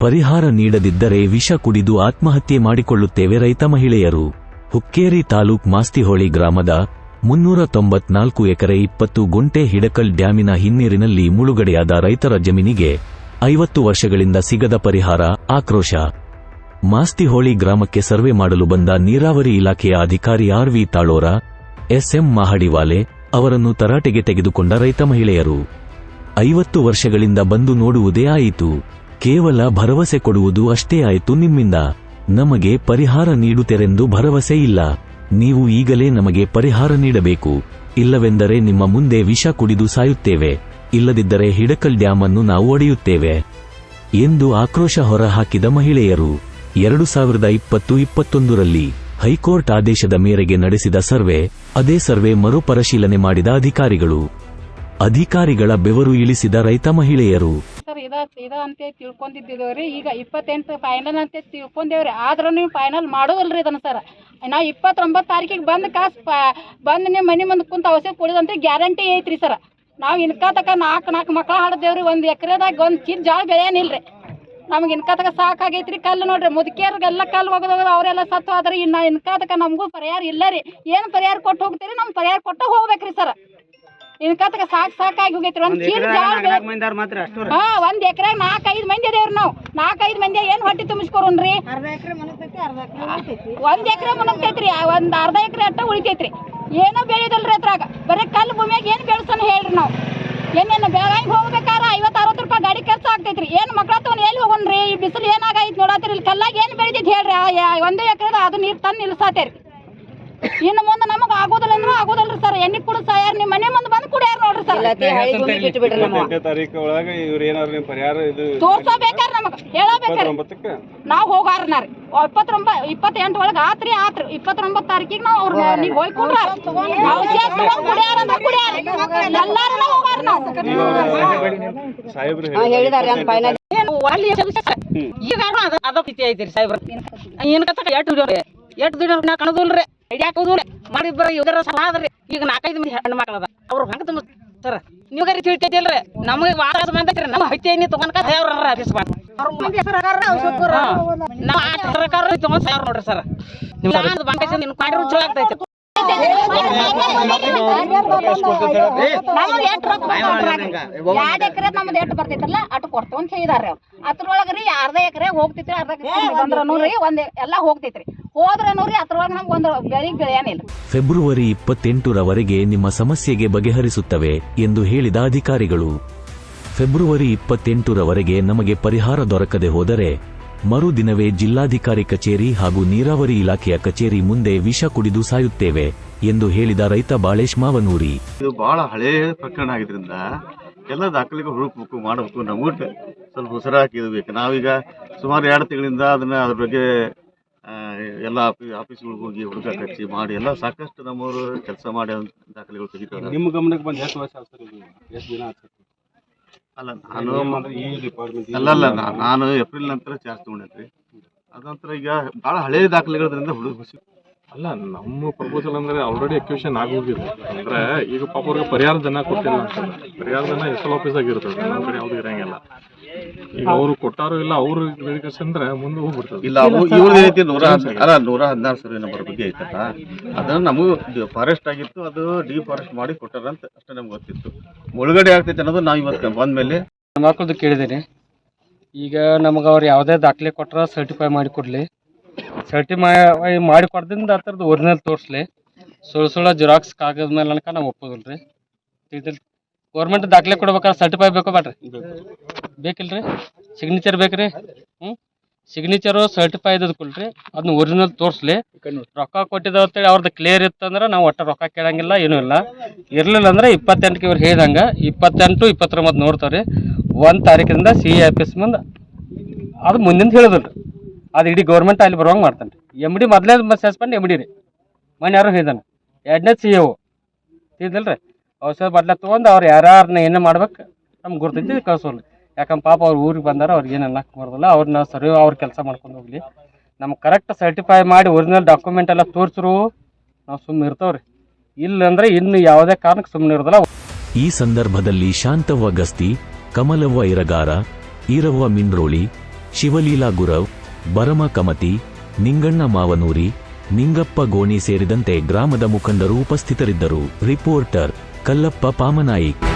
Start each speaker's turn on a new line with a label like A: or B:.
A: ಪರಿಹಾರ ನೀಡದಿದ್ದರೆ ವಿಷ ಕುಡಿದು ಆತ್ಮಹತ್ಯೆ ಮಾಡಿಕೊಳ್ಳುತ್ತೇವೆ ರೈತ ಮಹಿಳೆಯರು. ಹುಕ್ಕೇರಿ ತಾಲೂಕ್ ಮಾಸ್ತಿಹೋಳಿ ಗ್ರಾಮದ ಮುನ್ನೂರ ತೊಂಬತ್ನಾಲ್ಕು ಎಕರೆ ಇಪ್ಪತ್ತು ಗುಂಟೆ ಹಿಡಕಲ್ ಡ್ಯಾಮಿನ ಹಿನ್ನೀರಿನಲ್ಲಿ ಮುಳುಗಡೆಯಾದ ರೈತರ ಜಮೀನಿಗೆ ಐವತ್ತು ವರ್ಷಗಳಿಂದ ಸಿಗದ ಪರಿಹಾರ, ಆಕ್ರೋಶ. ಮಾಸ್ತಿಹೋಳಿ ಗ್ರಾಮಕ್ಕೆ ಸರ್ವೆ ಮಾಡಲು ಬಂದ ನೀರಾವರಿ ಇಲಾಖೆಯ ಅಧಿಕಾರಿ R V Talora, S M Mahadiwale ಅವರನ್ನು ತರಾಟೆಗೆ ತೆಗೆದುಕೊಂಡ ರೈತ ಮಹಿಳೆಯರು. ಐವತ್ತು ವರ್ಷಗಳಿಂದ ಬಂದು ನೋಡುವುದೇ ಆಯಿತು. ಕೇವಲ ಭರವಸೆ ಕೊಡುವುದು ಅಷ್ಟೇ ಆಯಿತು ನಿಮ್ಮಿಂದ. ನಮಗೆ ಪರಿಹಾರ ನೀಡುತ್ತೆರೆಂದು ಭರವಸೆ ಇಲ್ಲ. ನೀವು ಈಗಲೇ ನಮಗೆ ಪರಿಹಾರ ನೀಡಬೇಕು. ಇಲ್ಲವೆಂದರೆ ನಿಮ್ಮ ಮುಂದೆ ವಿಷ ಕುಡಿದು ಸಾಯುತ್ತೇವೆ. ಇಲ್ಲದಿದ್ದರೆ ಹಿಡಕಲ್ ಡ್ಯಾಮ್ ಅನ್ನು ನಾವು ಒಡೆಯುತ್ತೇವೆ. ಎಂದು ಆಕ್ರೋಶ ಹೊರಹಾಕಿದ ಮಹಿಳೆಯರು. ಎರಡು ಸಾವಿರದ ಇಪ್ಪತ್ತು ಇಪ್ಪತ್ತೊಂದರಲ್ಲಿ ಹೈಕೋರ್ಟ್ ಆದೇಶದ ಮೇರೆಗೆ ನಡೆಸಿದ ಸರ್ವೆ, ಅದೇ ಸರ್ವೆ ಮರುಪರಿಶೀಲನೆ ಮಾಡಿದ ಅಧಿಕಾರಿಗಳು. ಅಧಿಕಾರಿಗಳ ಬೆವರು ಇಳಿಸಿದ ರೈತ ಮಹಿಳೆಯರು.
B: ಇದ ಅಂತ ತಿಳ್ಕೊಂಡಿದ್ದೇವ್ರಿ ಈಗ ಇಪ್ಪತ್ತೆಂಟು ಫೈನಲ್ ಅಂತ ತಿಳ್ಕೊಂಡೇವ್ರಿ. ಆದ್ರೂ ನೀವು ಫೈನಲ್ ಮಾಡೋವಲ್ರಿ ಇದನ್ನು ಸರ್ ನಾವು ಇಪ್ಪತ್ತೊಂಬತ್ತು ತಾರೀಕಿಗೆ ಬಂದು ಕಾಸು ಬಂದು ನಿಮ್ಮ ಮನೆ ಮುಂದೆ ಕುಂತ ಔಷಧ ಕುಡಿದಂತ ಗ್ಯಾರಂಟಿ ಐತ್ರಿ ಸರ್ ನಾವು ಇನ್ಕ ತಕ ನಾಲ್ಕು ನಾಲ್ಕು ಮಕ್ಳು ಹಾಡದೇವ್ರಿ. ಒಂದು ಎಕರೆದಾಗ ಒಂದು ಕಿನ್ ಜಾಳ ಬೆಳೆಯನಿಲ್ರಿ. ನಮ್ಗೆ ಇನ್ಕ ತಕ ಸಾಕಾಗೈತ್ರಿ ಕಲ್ಲು ನೋಡ್ರಿ. ಮುದುಕಿಯರ್ಗೆಲ್ಲ ಕಲ್ಲು ಹೋಗೋದು ಅವರೆಲ್ಲ ಸತ್ತು ಆದ್ರೆ ಇನ್ನು ಇನ್ಕ ತಕ ನಮಗೂ ಪರಿಹಾರ ಇಲ್ಲ ರೀ ಏನು ಪರಿಹಾರ ಕೊಟ್ಟು ಹೋಗ್ತೀರಿ? ನಮ್ಗೆ ಪರಿಹಾರ ಕೊಟ್ಟ ಹೋಗ್ಬೇಕ್ರಿ ಸರ್ ಇನ್ಕ ಸಾಕ್ ಸಾಕು ಸಾಕಾಗಿ ಹೋಗೈತ್ರಿ. ಒಂದ್ ಚೀಲ ಜಾಳ
C: ಮಾತ್ರ
B: ಹಾ ಒಂದ್ ಎಕರೆ ನಾಲ್ಕೈದು ಮಂದಿ ಅದೇವ್ರಿ ನಾವು. ನಾಲ್ಕೈದು ಮಂದಿ ಏನ್ ಹೊಟ್ಟಿ ತುಂಬಿಸ್ಕೊರೋನ್ರಿ? ಒಂದ್ ಎಕರೆ ಮುನಗ್ತೈತ್ರಿ ಒಂದ್ ಅರ್ಧ ಎಕರೆ ಅಟ್ಟ ಉಳಿತೈತ್ರಿ. ಏನೋ ಬೆಳೆದಲ್ರಿ ಅದ್ರಾಗ. ಬರೀ ಕಲ್ಲು ಭೂಮಿಯಾಗ ಏನ್ ಬೆಳೆಸೋಣ ಹೇಳ್ರಿ ನಾವು. ಏನೇನು ಬೆಳಗಾವಿ ಹೋಗ್ಬೇಕಾರ ಐವತ್ತು ಅರವತ್ತು ರೂಪಾಯಿ ಗಾಡಿ ಖರ್ಚು ಆಗ್ತೈತ್ರಿ. ಏನ್ ಮಕ್ಳ ತಗೊಂಡ್ ಎಲ್ಲಿ ಹೋಗೋಣ್ರಿ? ಈ ಬಿಸಿಲು ಏನಾಗೈತಿ ನೋಡತ್ರಿ. ಇಲ್ಲಿ ಕಲ್ಲಾಗ ಏನ್ ಬೆಳಿತೈತಿ ಹೇಳ್ರಿ. ಆ ಯಾ- ಒಂದು ಎಕರೆ ಅದು ನೀರ್ ತಂದು ನಿಲ್ಸಾತೇರಿ. ಇನ್ನು ಮುಂದೆ ನಮಗ್ ಆಗೋದಿಲ್ಲ ಅಂದ್ರೆ ಆಗೋದಲ್ಲ ಸರ್. ಎಣ್ಣೆ ಕುಡ ಸಾಯಾರ ನಿಮ್ಮ ಮನೆ ಮುಂದೆ ಬಂದು ಕುಡಿಯಾರ ನೋಡ್ರಿ ಸರ್.
C: ಎಂಟನೇ ತಾರೀಕು ಒಳಗೆ ಇವ್ರು ಏನಾದ್ರು ನಿಮ್ ಪರಿಹಾರ ಇದು
B: ತೋರ್ಸಬೇಕಾರ ನಮಗ್? ಹೇಳಬೇಕಾರ
C: ಒಂಬತ್ತಕ್ಕೆ
B: ನಾವ್ ಹೋಗಾರನಾರಿ ಇಪ್ಪತ್ತೊಂಬ ಇಪ್ಪತ್ತೆಂಟು ಒಳಗ ಆತ್ರಿ ಆತ್ರಿ. ಇಪ್ಪತ್ತೊಂಬತ್ತು ತಾರೀಕಿಗೆ ನಾವು ಅವ್ರ ನೀವ್ ಹೋಗಿ ಕೊಡ್ರ ಕುಡಿಯಾರ ಅಂದ್ರ ಕುಡಿಯಾರ ಎಲ್ಲಾರು ಹೋಗಾರ ನಾವು.
C: ಸಾಹೇಬ್ರು
D: ಹೇಳಿದಾರೆ. ಅಂತ ಫೈನಲ್
E: ಈಗ ಅದ ಸಾಹೇಬ್ರ. ಏನ್ ಕತ್ತ ಎಟ್ ದುಡಿಯೋರಿ? ಎಟ್ ದುಡಿಯೋರ್ ನಾ ಕಾಣೋದಿಲ್ರಿ. ಹಿಡಿಯಾಕೋದಿಲ್ಲ ಮಾಡಿದ್ರ ಇವ್ರ ಸಲ ಅದ್ರಿ ಈಗ ನಾಲ್ಕೈದು ಮಂದಿ ಹೆಣ್ಣು ಮಕ್ಕಳದ ಅವ್ರು ಹಂಗ ತುಂಬ ಸರ್ ನಿಮ್ಗಾರಿ ತಿಳಿತೈತಿಲ್ರಿ ನಮಗೆ ವಾರ ಬಂದೈತ್ರಿ. ನಮ್ಮ ಹತ್ತಿ ಎಣ್ಣೆ ತಗೊಂಡ್ಕ ಸಾವಿರ ಮಾಡಿ ನಾವು ಸರ್ಕಾರ ತಗೊಂಡ್ ಸಾವಿರ ನೋಡ್ರಿ ಸರ್. ನಿಮ್ಗೆ ಮಾಡಿರೋ ಚಲೋ ಆಗ್ತೈತಿ.
B: ಎರಡ್ ಎಕರೆ ನಮ್ದು ಎಟ್ ಬರ್ತೈತ್ರಲ್ಲ ಅಟ್ ಕೊಡ್ತೇವೆ ಅಂತ ಹೇಳಿದಾರೆ ಅವ್ರು ಅದ್ರೊಳಗ್ರಿ ಅರ್ಧ ಎಕರೆ ಹೋಗ್ತೈತ್ರಿ ಅರ್ಧ ಎಕರೆ ಬಂದ್ರನು ರೀ ಒಂದ್ ಎಲ್ಲಾ ಹೋಗ್ತೈತ್ರಿ ಹೋದ್ರನು ರೀ ಅದ್ರೊಳಗ ನಮ್ಗೆ ಒಂದ್ ಬೆಳಿ ಬೆಳೆಯನಿಲ್ಲ
A: ಫೆಬ್ರವರಿ ಇಪ್ಪತ್ತೆಂಟರವರೆಗೆ ನಿಮ್ಮ ಸಮಸ್ಯೆಗೆ ಬಗೆಹರಿಸುತ್ತವೆ ಎಂದು ಹೇಳಿದ ಅಧಿಕಾರಿಗಳು. ಫೆಬ್ರವರಿ ಇಪ್ಪತ್ತೆಂಟರವರೆಗೆ ನಮಗೆ ಪರಿಹಾರ ದೊರಕದೆ ಹೋದರೆ ಮರುದಿನವೇ ಜಿಲ್ಲಾಧಿಕಾರಿ ಕಚೇರಿ ಹಾಗೂ ನೀರಾವರಿ ಇಲಾಖೆಯ ಕಚೇರಿ ಮುಂದೆ ವಿಷ ಕುಡಿದು ಸಾಯುತ್ತೇವೆ ಎಂದು ಹೇಳಿದ ರೈತ ಬಾಳೇಶ್ ಮಾವನೂರಿ.
F: ಇದು ಬಹಳ ಹಳೇ ಪ್ರಕರಣ ಆಗಿದ್ರಿಂದ ಎಲ್ಲ ದಾಖಲೆಗಳು ಹುಡುಕ್ಬೇಕು ಮಾಡಬೇಕು ನಮಗೂ ಸ್ವಲ್ಪ ಉಸಿರ ಹಾಕಿದ್ಬೇಕು ನಾವೀಗ ಸುಮಾರು ಎರಡು ತಿಂಗಳಿಂದ ಅದನ್ನ ಅದ್ರ ಬಗ್ಗೆ ಎಲ್ಲ ಆಫೀ ಆಫೀಸ್ಗಳಿಗೆ ಹೋಗಿ ಹುಡುಗ ಕಚ್ಚಿ ಮಾಡಿ ಎಲ್ಲ ಸಾಕಷ್ಟು ನಮ್ಮವರು ಕೆಲಸ ಮಾಡಿ ದಾಖಲೆಗಳು ತೆಗಿತಾರೆ.
C: ನಿಮ್ಮ ಗಮನಕ್ಕೆ ಬಂದು ಎಷ್ಟು ವರ್ಷ ಎಷ್ಟು ದಿನ
F: ಅಲ್ಲ ನಾನು ಅಲ್ಲಲ್ಲ ನಾನು ಏಪ್ರಿಲ್ ನಂತರ ಚಾರ್ಜ್ ತಗೊಂಡಿದ್ರಿ. ಅದ ನಂತರ ಈಗ ಭಾಳ ಹಳೆಯ ದಾಖಲೆಗಳಿಂದ ಹುಡುಗ
G: ಅಲ್ಲ ನಮ್ಮ ಪ್ರಪೋಸಲ್ ಅಂದ್ರೆ ಆಲ್ರೆಡಿ ಎಕ್ಯೂಷನ್ ಆಗೋಗಿದೆ. ಅಂದ್ರೆ ಈಗ ಪಾಪ ಅವ್ರಿಗೆ ಪರಿಹಾರ ಧನ ಕೊಟ್ಟಿಲ್ಲ ಅಂತ. ಪರಿಹಾರ ಧನ ಎಸ್ ಎಲ್ ಆಫೀಸ್ ಆಗಿರ್ತದೆ ನಮ್ಮ ಕಡೆ ಯಾವ್ದು ಇರಂಗಿಲ್ಲ. ಈಗ ಅವ್ರು ಕೊಟ್ಟಾರು ಇಲ್ಲ ಅವ್ರು ಅಂದ್ರೆ ಮುಂದೆ ಹೋಗ್ಬಿಡ್ತದೆ.
F: ಇಲ್ಲ ಅವು ಇವ್ರದ್ದು ಏನೈತಿ ನೂರ ಅಲ್ಲ ನೂರ ಹದಿನಾರು ಸಾವಿರ ನಂಬರ್ ಬಗ್ಗೆ ಐತಲ್ಲ. ಅದನ್ನ ನಮಗೂ ಫಾರೆಸ್ಟ್ ಆಗಿತ್ತು ಅದು ಡಿಫಾರೆಸ್ಟ್ ಮಾಡಿ ಕೊಟ್ಟಾರಂತ ಅಷ್ಟೇ ನಮ್ಗೆ ಗೊತ್ತಿತ್ತು. ಮುಳುಗಡೆ ಆಗ್ತೈತೆ ಅನ್ನೋದು ನಾವು ಇವತ್ತು ಬಂದ್ಮೇಲೆ.
H: ಮಕ್ಕಳದು ಕೇಳಿದ್ದೀನಿ. ಈಗ ನಮಗೆ ಅವ್ರು ಯಾವುದೇ ದಾಖಲೆ ಕೊಟ್ಟರೆ ಸರ್ಟಿಫೈ ಮಾಡಿ ಕೊಡಲಿ. ಸರ್ಟಿಫೈ ಮಾಡಿ ಕೊಡ್ದಿಂದ ಆ ಥರದ್ದು ಒರಿಜಿನಲ್ ತೋರಿಸ್ಲಿ. ಸುಳ್ಳು ಸುಳ್ಳು ಜೆರಾಕ್ಸ್ ಕಾಗದ ಮೇಲೆ ಅನ್ಕ ನಾವು ಒಪ್ಪೋದಿಲ್ಲ ರೀ ತಿಳಿದಿಲ್ಲ ಗೌರ್ಮೆಂಟ್ ದಾಖಲೆ ಕೊಡ್ಬೇಕಾದ್ರೆ ಸರ್ಟಿಫೈ ಬೇಕು ಬೇಡ್ರಿ. ಬೇಕಿಲ್ರಿ? ಸಿಗ್ನೇಚರ್ ಬೇಕ್ರಿ? ಹ್ಞೂ ಸಿಗ್ನೇಚರು ಸರ್ಟಿಫೈ ಇದ್ದದ್ದು ಕೊಡ್ರಿ. ಅದನ್ನ ಒರಿಜಿನಲ್ ತೋರಿಸ್ಲಿ. ರೊಕ್ಕ ಕೊಟ್ಟಿದ್ದಾವ ಅಂತೇಳಿ ಅವ್ರದ್ದು ಕ್ಲಿಯರ್ ಇತ್ತಂದ್ರೆ ನಾವು ಒಟ್ಟು ರೊಕ್ಕ ಕೇಳಂಗಿಲ್ಲ, ಏನೂ ಇಲ್ಲ. ಇರಲಿಲ್ಲ ಅಂದ್ರೆ ಇಪ್ಪತ್ತೆಂಟಕ್ಕೆ ಇವ್ರು ಹೇಳಿದಂಗೆ ಇಪ್ಪತ್ತೆಂಟು ಇಪ್ಪತ್ತೊಂಬತ್ತು ನೋಡ್ತಾರೆ ಒಂದು ತಾರೀಕಿಂದ ಸಿ ಎ ಆಫೀಸ್ ಮುಂದೆ. ಅದು ಮುಂದಿನ ಹೇಳಿದ್ರು ಅದು ಇಡೀ ಗೌರ್ಮೆಂಟ್ ಅಲ್ಲಿ ಬರುವಂಗೆ ಮಾಡ್ತಾನೆ ರೀ ಎಂ ಡಿ ಮೊದಲೇ ಸಸ್ಪೆಂಡ್ ಎಂ ಡಿ ರೀ. ಮನೆ ಯಾರು ಹೇಳಿದಾನೆ. ಎರಡನೇ ಸಿ ಎ ತಿಳಿದಿಲ್ಲ ರೀ ಔಷಧ ಬದಲ ತೊಗೊಂಡು ಅವ್ರು ಯಾರ್ಯಾರನ್ನ ಏನೇ ಮಾಡ್ಬೇಕು ನಮ್ಗೆ ಗುರ್ತೈತಿ ಕಳ್ಸೋಲ್ಲ ಯಾಕಂದ್ರೆ ಪಾಪ ಅವ್ರು ಊರಿಗೆ ಬಂದಾರ, ಅವ್ರಿಗೆ ಏನು ಅನ್ನಕ್ಕೆ ಬರೋದಿಲ್ಲ. ಅವ್ರನ್ನ ಸರಿ ಅವ್ರ ಕೆಲಸ ಮಾಡ್ಕೊಂಡು ಹೋಗ್ಲಿ. ನಮ್ಗೆ ಕರೆಕ್ಟ್ ಸರ್ಟಿಫೈ ಮಾಡಿ ಒರಿಜಿನಲ್ ಡಾಕ್ಯುಮೆಂಟ್ ಎಲ್ಲ ತೋರಿಸ್ರು, ನಾವು ಸುಮ್ಮನೆ ಇರ್ತವ್ರಿ. ಇಲ್ಲಂದ್ರೆ ಇನ್ನು ಯಾವುದೇ ಕಾರಣಕ್ಕೆ ಸುಮ್ಮನೆ ಇರೋದಿಲ್ಲ.
A: ಈ ಸಂದರ್ಭದಲ್ಲಿ ಶಾಂತವ್ವ ಗಸ್ತಿ, ಕಮಲವ್ವ ಇರಗಾರ, ಈರವ್ವ ಮಿನ್ರೋಳಿ ಶಿವಲೀಲಾ ಗುರವ್ ಬರಮ ಕಮತಿ ನಿಂಗಣ್ಣ ಮಾವನೂರಿ ನಿಂಗಪ್ಪ ಗೋಣಿ ಸೇರಿದಂತೆ ಗ್ರಾಮದ ಮುಖಂಡರು ಉಪಸ್ಥಿತರಿದ್ದರು. ರಿಪೋರ್ಟರ್ ಕಲ್ಲಪ್ಪ ಪಾಮನಾಯಿಕ್.